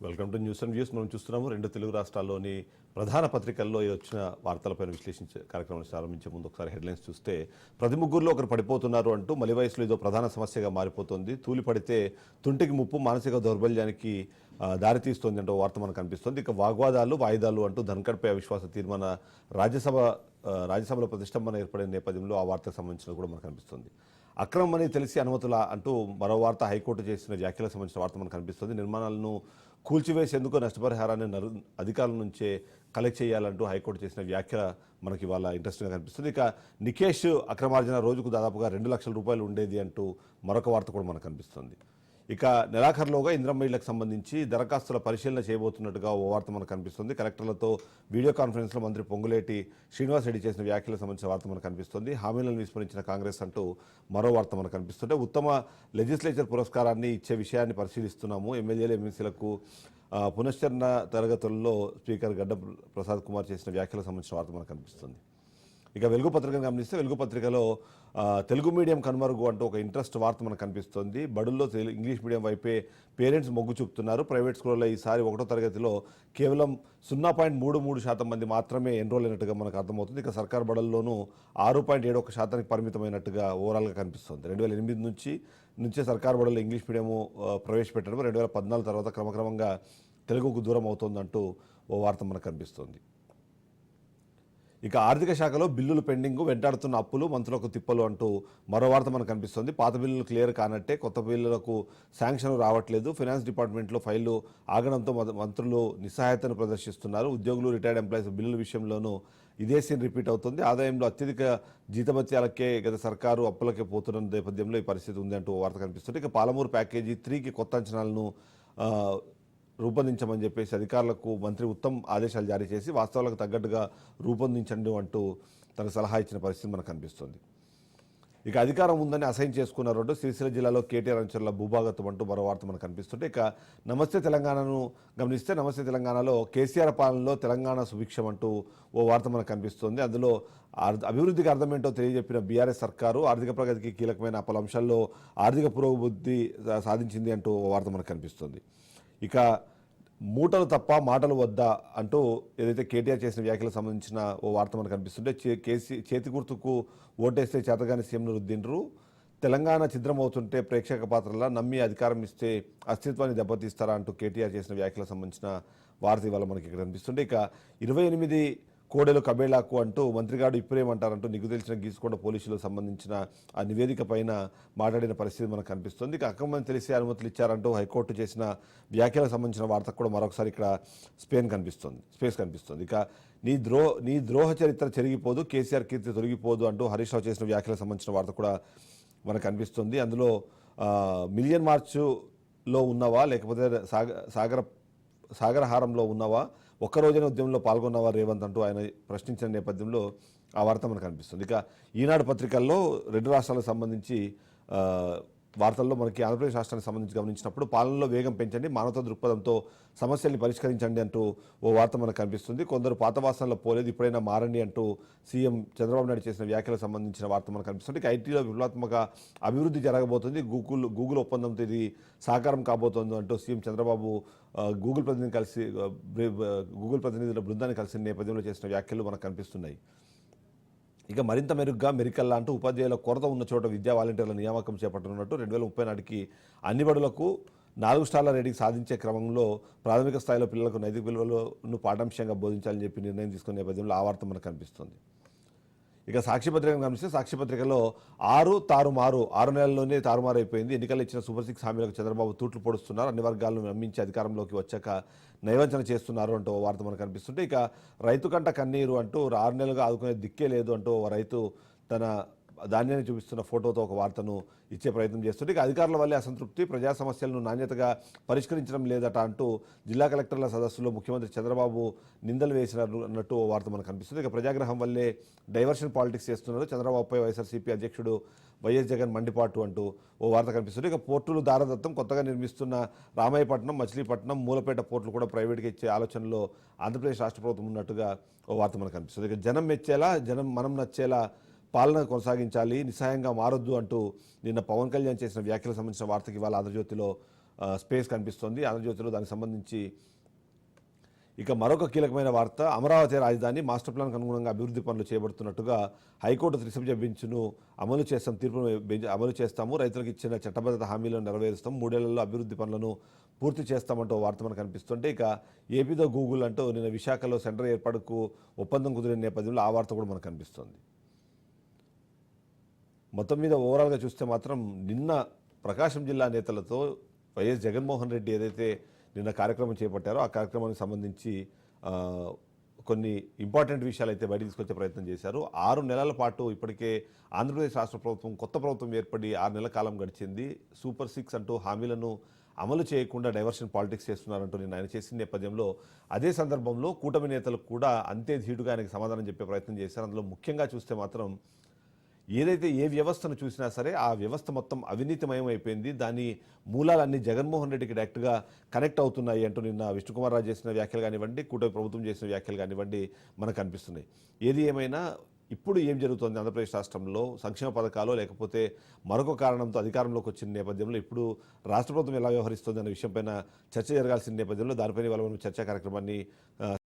Welcome to news and views. మనం చూస్తున్నాము రెండు తెలుగు రాష్ట్రాల్లోని ప్రధాన పత్రికల్లో ఈ వచ్చిన వార్తలపైన విశ్లేషించే కార్యక్రమాన్ని ప్రారంభించే ముందు ఒకసారి హెడ్లైన్స్ చూస్తే ప్రతి ముగ్గురులో ఒకరు పడిపోతున్నారు అంటూ మలి వయసులో ఇదో ప్రధాన సమస్యగా మారిపోతుంది. తూలి పడితే తుంటికి ముప్పు మానసిక దౌర్బల్యానికి ఆ, దారితీస్తోంది అంటూ వార్త మనకు కనిపిస్తుంది. ఇక వాగ్వాదాలు వాయిదాలు అంటూ ధన్కడ్పై అవిశ్వాస తీర్మాన రాజ్యసభ రాజ్యసభలో ప్రతిష్టంభన ఏర్పడిన నేపథ్యంలో ఆ వార్తకు సంబంధించిన కూడా మనకు కనిపిస్తుంది. అక్రమమని తెలిసి అనుమతుల అంటూ మరో వార్త హైకోర్టు చేసిన వ్యాఖ్యలకు సంబంధించిన వార్త మనకు కనిపిస్తుంది. నిర్మాణాలను కూల్చివేసేందుకు నష్టపరిహారాన్ని నరు అధికారుల నుంచే కలెక్ట్ చేయాలంటూ హైకోర్టు చేసిన వ్యాఖ్య మనకి ఇవాళ ఇంట్రెస్టింగ్గా కనిపిస్తుంది. ఇక నికేష్ అక్రమార్జన రోజుకు దాదాపుగా రెండు లక్షల రూపాయలు ఉండేది అంటూ మరొక వార్త కూడా మనకు కనిపిస్తుంది. ఇక నెలాఖరులోగా ఇంద్రమ్మ సంబంధించి దరఖాస్తుల పరిశీలన చేయబోతున్నట్టుగా ఓ వార్త మనకు కనిపిస్తుంది. కలెక్టర్లతో వీడియో కాన్ఫరెన్స్లో మంత్రి పొంగులేటి శ్రీనివాస్ రెడ్డి చేసిన వ్యాఖ్యలకు సంబంధించిన వార్త మనకు కనిపిస్తుంది. హామీలను విస్మరించిన కాంగ్రెస్ అంటూ మరో వార్త మనకు కనిపిస్తుంటే ఉత్తమ లెజిస్లేచర్ పురస్కారాన్ని ఇచ్చే విషయాన్ని పరిశీలిస్తున్నాము. ఎమ్మెల్యేలు ఎమ్మెల్సీలకు పునశ్చరణ తరగతుల్లో స్పీకర్ గడ్డ ప్రసాద్ కుమార్ చేసిన వ్యాఖ్యలకు సంబంధించిన వార్త మనకు కనిపిస్తుంది. ఇక వెలుగు పత్రికను గమనిస్తే వెలుగు పత్రికలో తెలుగు మీడియం కనుమరుగు అంటూ ఒక ఇంట్రెస్ట్ వార్త మనకు కనిపిస్తుంది. బడుల్లో తెలుగు ఇంగ్లీష్ మీడియం వైపే పేరెంట్స్ మొగ్గు చూపుతున్నారు. ప్రైవేట్ స్కూల్లో ఈసారి ఒకటో తరగతిలో కేవలం సున్నా పాయింట్ మూడు మూడు శాతం మంది మాత్రమే ఎన్రోల్ అయినట్టుగా మనకు అర్థమవుతుంది. ఇక సర్కార్ బడుల్లోనూ ఆరు పాయింట్ ఏడు ఒక శాతానికి పరిమితమైనట్టుగా ఓవరాల్గా కనిపిస్తుంది. రెండు వేల ఎనిమిది నుంచి నుంచే సర్కార్ బడుల్లో ఇంగ్లీష్ మీడియము ప్రవేశపెట్టడం రెండు వేల పద్నాలుగు తర్వాత క్రమక్రమంగా తెలుగుకు దూరం అవుతోందంటూ ఓ వార్త మనకు కనిపిస్తుంది. ఇక ఆర్థిక శాఖలో బిల్లులు పెండింగ్ వెంటాడుతున్న అప్పులు మంత్రులకు తిప్పలు అంటూ మరో వార్త మనకు కనిపిస్తుంది. పాత బిల్లులు క్లియర్ కానట్టే కొత్త బిల్లులకు శాంక్షన్ రావట్లేదు. ఫైనాన్స్ డిపార్ట్మెంట్లో ఫైళ్ళు ఆగడంతో మంత్రులు నిస్సహాయతను ప్రదర్శిస్తున్నారు. ఉద్యోగులు రిటైర్డ్ ఎంప్లాయీస్ బిల్లుల విషయంలోనూ ఇదే సీన్ రిపీట్ అవుతుంది. ఆదాయంలో అత్యధిక జీతభత్యాలకే గత సర్కారు అప్పులకే పోతున్న నేపథ్యంలో ఈ పరిస్థితి ఉంది అంటూ ఓ వార్త కనిపిస్తుంది. ఇక పాలమూరు ప్యాకేజీ త్రీకి కొత్త అంచనాలను రూపొందించమని చెప్పేసి అధికారులకు మంత్రి ఉత్తమ్ ఆదేశాలు జారీ చేసి వాస్తవాలకు తగ్గట్టుగా రూపొందించండి అంటూ తన సలహా ఇచ్చిన పరిస్థితి మనకు కనిపిస్తుంది. ఇక అధికారం ఉందని అసైన్ చేసుకున్న రోడ్డు సిరిసిల్ల జిల్లాలో కేటీఆర్ అంచర్ల భూభాగత్వం అంటూ మరో వార్త మనకు కనిపిస్తుంటే ఇక నమస్తే తెలంగాణను గమనిస్తే నమస్తే తెలంగాణలో కేసీఆర్ పాలనలో తెలంగాణ సుభిక్షం అంటూ ఓ వార్త మనకు కనిపిస్తుంది. అందులో ఆర్- అభివృద్ధికి అర్థమేంటో తెలియజెప్పిన బీఆర్ఎస్ సర్కారు ఆర్థిక ప్రగతికి కీలకమైన పలు అంశాల్లో ఆర్థిక పురోభివృద్ధి సాధించింది అంటూ ఓ వార్త మనకు కనిపిస్తుంది. ఇక మూటలు తప్ప మాటలు వద్దా అంటూ ఏదైతే కేటీఆర్ చేసిన వ్యాఖ్యలకు సంబంధించిన ఓ వార్త మనకు కనిపిస్తుంటే చే- కేసీ చేతి గుర్తుకు ఓటేస్తే చేతగాని సీఎంను రుద్దిండ్రు తెలంగాణ ఛిద్రమవుతుంటే ప్రేక్షక పాత్రలా నమ్మి అధికారం ఇస్తే అస్తిత్వాన్ని దెబ్బతీస్తారా అంటూ కేటీఆర్ చేసిన వ్యాఖ్యలకు సంబంధించిన వార్త ఇవాళ మనకి ఇక్కడ కనిపిస్తుంటే ఇక ఇరవై ఎనిమిది కోడెలు కబేళాకు అంటూ మంత్రిగాడు ఇప్పుడేమంటారంటూ నీకు తెలిసిన గీసుకోండ పోలీసులకు సంబంధించిన ఆ నివేదిక పైన మాట్లాడిన పరిస్థితి మనకు కనిపిస్తుంది. ఇక అక్రమం తెలిసే అనుమతులు ఇచ్చారంటూ హైకోర్టు చేసిన వ్యాఖ్యలకు సంబంధించిన వార్త కూడా మరొకసారి ఇక్కడ స్పెయిన్ కనిపిస్తుంది. స్పేస్ కనిపిస్తుంది. ఇక నీ ద్రో నీ ద్రోహ చరిత్ర చెరిగిపోదు కేసీఆర్ కీర్తి తొలగిపోదు అంటూ హరీష్ రావు చేసిన వ్యాఖ్యలకు సంబంధించిన వార్త కూడా మనకు కనిపిస్తుంది. అందులో మిలియన్ మార్చులో ఉన్నవా? లేకపోతే సాగ సాగర సాగరహారంలో ఉన్నావా? ఒక్క ఉద్యమంలో పాల్గొన్నవారు రేవంత్ అంటూ ఆయన ప్రశ్నించిన నేపథ్యంలో ఆ వార్త మనకు కనిపిస్తుంది ఇక ఈనాడు పత్రికల్లో రెండు రాష్ట్రాలకు సంబంధించి వార్తల్లో మనకి ఆంధ్రప్రదేశ్ రాష్ట్రానికి సంబంధించి గమనించినప్పుడు పాలనలో వేగం పెంచండి మానవతా దృక్పథంతో సమస్యల్ని పరిష్కరించండి అంటూ ఓ వార్త మనకు కనిపిస్తుంది. కొందరు పాత వాసనలో పోలేదు ఇప్పుడైనా మారండి అంటూ సీఎం చంద్రబాబు నాయుడు చేసిన వ్యాఖ్యలకు సంబంధించిన వార్త మనకు కనిపిస్తుంది. ఐటీలో విప్లవాత్మక అభివృద్ధి జరగబోతుంది గూగుల్ గూగుల్ ఒప్పందంతో ఇది సాకారం కాబోతోంది అంటూ సీఎం చంద్రబాబు గూగుల్ ప్రతినిధిని కలిసి గూగుల్ ప్రతినిధుల బృందాన్ని కలిసిన నేపథ్యంలో చేసిన వ్యాఖ్యలు మనకు కనిపిస్తున్నాయి. ఇక మరింత మెరుగ్గా మెరికల్లా అంటూ ఉపాధ్యాయుల కొరత ఉన్న చోట విద్యా వాలంటీర్ల నియామకం చేపట్టనున్నట్టు రెండు వేల ముప్పై నాటికి అన్ని బడులకు నాలుగు స్టార్ల రేటింగ్ సాధించే క్రమంలో ప్రాథమిక స్థాయిలో పిల్లలకు నైతిక విలువలను పాఠాంశంగా బోధించాలని చెప్పి నిర్ణయం తీసుకునే నేపథ్యంలో ఆ వార్త మనకు కనిపిస్తుంది. ఇక సాక్షిపత్రికను గమనిస్తే సాక్షిపత్రికలో ఆరు తారుమారు ఆరు నెలల్లోనే తారుమారు అయిపోయింది. ఎన్నికలు ఇచ్చిన సూపర్ సిక్స్ హామీలకు చంద్రబాబు తూట్లు పొడుస్తున్నారు. అన్ని వర్గాలను నమ్మించి అధికారంలోకి వచ్చాక నైవంచన చేస్తున్నారు అంటూ ఓ వార్త మనకు కనిపిస్తుంటే ఇక రైతు కంట కన్నీరు అంటూ ఆరు నెలలుగా ఆదుకునే దిక్కే లేదు అంటూ ఓ రైతు తన ధాన్యాన్ని చూపిస్తున్న ఫోటోతో ఒక వార్తను ఇచ్చే ప్రయత్నం చేస్తుంటే ఇక అధికారుల వల్లే అసంతృప్తి ప్రజా సమస్యలను నాణ్యతగా పరిష్కరించడం లేదట అంటూ జిల్లా కలెక్టర్ల సదస్సులో ముఖ్యమంత్రి చంద్రబాబు నిందలు వేసినారు అన్నట్టు ఓ వార్త మనకు కనిపిస్తుంది. ఇక ప్రజాగ్రహం వల్లే డైవర్షన్ పాలిటిక్స్ చేస్తున్నారు. చంద్రబాబుపై వైఎస్ఆర్సీపీ అధ్యక్షుడు వైఎస్ జగన్ మండిపాటు అంటూ ఓ వార్త కనిపిస్తుంది. ఇక పోర్టులు దారదత్తం కొత్తగా నిర్మిస్తున్న రామాయపట్నం మచిలీపట్నం మూలపేట పోర్టులు కూడా ప్రైవేట్గా ఇచ్చే ఆలోచనలో ఆంధ్రప్రదేశ్ రాష్ట్ర ప్రభుత్వం ఉన్నట్టుగా ఓ వార్త మనకు కనిపిస్తుంది. ఇక జనం మెచ్చేలా జనం మనం నచ్చేలా పాలన కొనసాగించాలి నిస్సాయంగా మారొద్దు అంటూ నిన్న పవన్ కళ్యాణ్ చేసిన వ్యాఖ్యలకు సంబంధించిన వార్తకి ఇవాళ ఆంధ్రజ్యోతిలో స్పేస్ కనిపిస్తోంది. ఆంధ్రజ్యోతిలో దానికి సంబంధించి ఇక మరొక కీలకమైన వార్త అమరావతి రాజధాని మాస్టర్ ప్లాన్కు అనుగుణంగా అభివృద్ధి పనులు చేపడుతున్నట్టుగా హైకోర్టు త్రిసభ్య బెంచ్ను అమలు చేస్తాం తీర్పును అమలు చేస్తాము. రైతులకు ఇచ్చిన చట్టబద్ధత హామీలను నెరవేరుస్తాం. మూడేళ్ళలో అభివృద్ధి పనులను పూర్తి చేస్తామంటూ ఓ వార్త మనకు కనిపిస్తుంటే ఇక ఏపీతో గూగుల్ అంటూ నిన్న విశాఖలో సెంటర్ ఏర్పాటుకు ఒప్పందం కుదిరిన నేపథ్యంలో ఆ వార్త కూడా మనకు కనిపిస్తుంది. మొత్తం మీద ఓవరాల్గా చూస్తే మాత్రం నిన్న ప్రకాశం జిల్లా నేతలతో వైఎస్ జగన్మోహన్ రెడ్డి ఏదైతే నిన్న కార్యక్రమం చేపట్టారో ఆ కార్యక్రమానికి సంబంధించి కొన్ని ఇంపార్టెంట్ విషయాలు అయితే బయట తీసుకొచ్చే ప్రయత్నం చేశారు. ఆరు నెలల పాటు ఇప్పటికే ఆంధ్రప్రదేశ్ రాష్ట్ర ప్రభుత్వం కొత్త ప్రభుత్వం ఏర్పడి ఆరు నెలల కాలం గడిచింది. సూపర్ సిక్స్ అంటూ హామీలను అమలు చేయకుండా డైవర్షన్ పాలిటిక్స్ చేస్తున్నారంటూ నేను ఆయన చేసిన నేపథ్యంలో అదే సందర్భంలో కూటమి నేతలు కూడా అంతే ధీటుగా ఆయనకు సమాధానం చెప్పే ప్రయత్నం చేశారు. అందులో ముఖ్యంగా చూస్తే మాత్రం ఏదైతే ఏ వ్యవస్థను చూసినా సరే ఆ వ్యవస్థ మొత్తం అవినీతిమయం అయిపోయింది. దాని మూలాలన్నీ జగన్మోహన్ రెడ్డికి డైరెక్ట్గా కనెక్ట్ అవుతున్నాయి అంటూ నిన్న విష్ణుకుమార్ రాజు చేసిన వ్యాఖ్యలు కానివ్వండి కూటమి ప్రభుత్వం చేసిన వ్యాఖ్యలు కానివ్వండి మనకు అనిపిస్తున్నాయి. ఏది ఏమైనా ఇప్పుడు ఏం జరుగుతుంది ఆంధ్రప్రదేశ్ రాష్ట్రంలో? సంక్షేమ పథకాలు లేకపోతే మరొక కారణంతో అధికారంలోకి వచ్చిన నేపథ్యంలో ఇప్పుడు రాష్ట్ర ప్రభుత్వం ఎలా వ్యవహరిస్తుంది అనే విషయంపైన చర్చ జరగాల్సిన నేపథ్యంలో దానిపైన ఇవాళ మనం చర్చా కార్యక్రమాన్ని